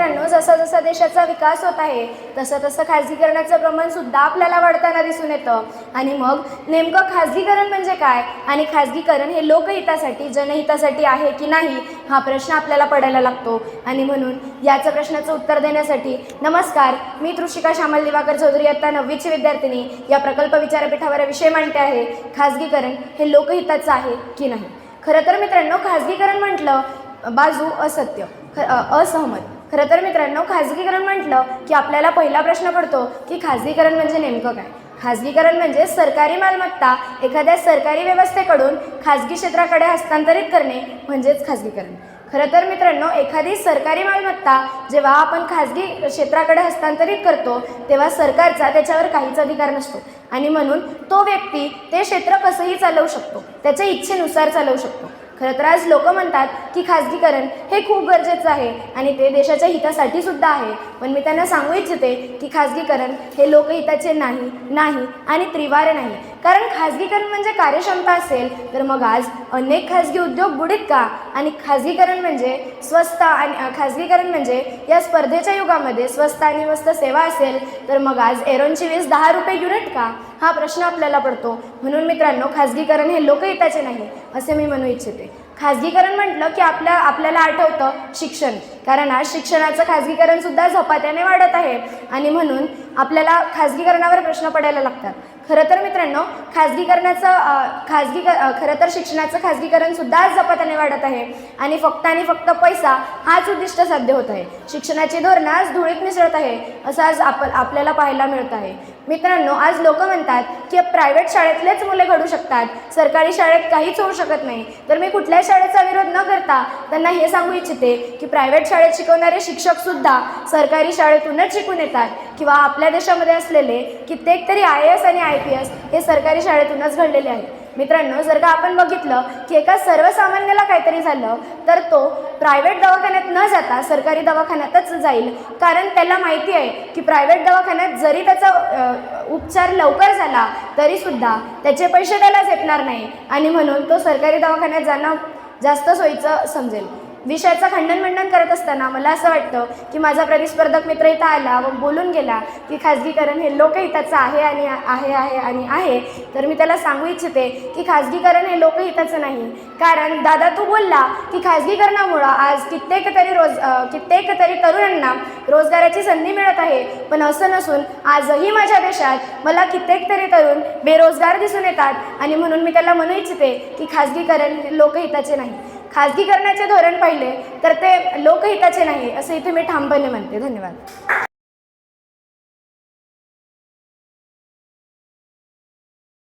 मित्रांनो जसा जसा देशाचा विकास होत आहे तसं तसं खाजगीकरणाचं प्रमाण सुद्धा आपल्याला वाढताना दिसून येतं. आणि मग नेमकं खाजगीकरण म्हणजे काय? आणि खाजगीकरण हे लोकहितासाठी जनहितासाठी आहे की नाही हा प्रश्न आपल्याला पडायला लागतो. आणि म्हणून याचं प्रश्नाचं उत्तर देण्यासाठी नमस्कार. मी तृषिका श्यामल दिवाकर चौधरी आता नववीची विद्यार्थिनी. या प्रकल्प विचारपीठावर विषय मांडते आहे खाजगीकरण हे लोकहिताचं आहे की नाही? खरं तर मित्रांनो खाजगीकरण म्हटलं बाजू असत्य असहमत. खरं तर मित्रांनो खाजगीकरण म्हटलं की आपल्याला पहिला प्रश्न पडतो की खाजगीकरण म्हणजे नेमकं काय? खाजगीकरण म्हणजे सरकारी मालमत्ता एखाद्या सरकारी व्यवस्थेकडून खाजगी क्षेत्राकडे हस्तांतरित करणे म्हणजेच खाजगीकरण. खरं तर मित्रांनो एखादी सरकारी मालमत्ता जेव्हा आपण खाजगी क्षेत्राकडे हस्तांतरित करतो तेव्हा सरकारचा त्याच्यावर काहीच अधिकार नसतो. आणि म्हणून तो व्यक्ती ते क्षेत्र कसंही चालवू शकतो त्याच्या इच्छेनुसार चालवू शकतो. खरं तर आज लोक म्हणतात की खाजगीकरण हे खूप गरजेचं आहे आणि ते देशाच्या हितासाठी सुद्धा आहे. पण मी त्यांना सांगू इच्छिते की खाजगीकरण हे लोकहिताचे नाही नाही आणि त्रिवार नाही. कारण खाजगीकरण म्हणजे कार्यक्षमता असेल तर मग आज अनेक खाजगी उद्योग बुडीत का? आणि खाजगीकरण म्हणजे स्वस्त आणि खाजगीकरण म्हणजे या स्पर्धेच्या युगामध्ये स्वस्त आणि मस्त सेवा असेल तर मग आज एरोनची वीज दहा रुपये युनिट का? हा प्रश्न आपल्याला पडतो. म्हणून मित्रांनो खाजगीकरण हे लोकहिताचे नाही असे मी म्हणू इच्छिते. खाजगीकरण म्हटलं की आपल्या आपल्याला आठवतं शिक्षण. कारण आज शिक्षणाचं खाजगीकरणसुद्धा झपाट्याने वाढत आहे. आणि म्हणून आपल्याला खाजगीकरणावर प्रश्न पडायला लागतात. खरं तर मित्रांनो खाजगीकरणाचं खाजगी खरं तर शिक्षणाचं खाजगीकरण सुद्धा आज झपाट्याने वाढत आहे आणि फक्त आणि फक्त पैसा हाच उद्दिष्ट साध्य होत आहे. शिक्षणाची धोरणं आज धुळीत मिसळत आहे असं आज आप आपल्याला पाहायला मिळत आहे. मित्रांनो आज लोक म्हणतात की प्रायव्हेट शाळेतलेच मुले घडू शकतात सरकारी शाळेत काहीच होऊ शकत नाही. तर मी कुठल्या शाळेचा विरोध न करता त्यांना हे सांगू इच्छिते की प्रायव्हेट शाळेत शिकवणारे शिक्षकसुद्धा सरकारी शाळेतूनच शिकून येतात. किंवा आपल्या देशामध्ये असलेले कित्येक तरी I A S I P S हे सरकारी शाळेतूनच घडलेले आहेत. मित्रांनो जर का आपण बघितलं की एका सर्वसामान्याला काहीतरी झालं तर तो प्रायव्हेट दवाखान्यात न जाता सरकारी दवाखान्यातच जाईल. कारण त्याला माहिती आहे की प्रायव्हेट दवाखान्यात जरी त्याचा उपचार लवकर झाला तरीसुद्धा त्याचे पैसे त्यालाच झेपणार नाही. आणि म्हणून तो सरकारी दवाखान्यात जाणं जास्त सोयीचं समजेल. विषयाचं खंडन मंडन करत असताना मला असं वाटतं की माझा प्रतिस्पर्धक मित्र इथं आला व बोलून गेला की खाजगीकरण हे लोकहिताचं आहे आणि आहे आहे आणि आहे तर मी त्याला सांगू इच्छिते की खाजगीकरण हे लोकहिताचं नाही. कारण दादा तू बोलला की खाजगीकरणामुळं आज कित्येक तरी रोज कित्येक तरी तरुणांना रोजगाराची संधी मिळत आहे. पण असं नसून आजही माझ्या देशात मला कित्येक तरी तरुण बेरोजगार दिसून येतात आणि म्हणून मी त्याला म्हणू इच्छिते की खाजगीकरण हे लोकहिताचे नाही. खाजगीकरणाचे धोरण पाहिले तर ते लोकहिताचे नाही असं इथे मी ठामपणे म्हणते. धन्यवाद.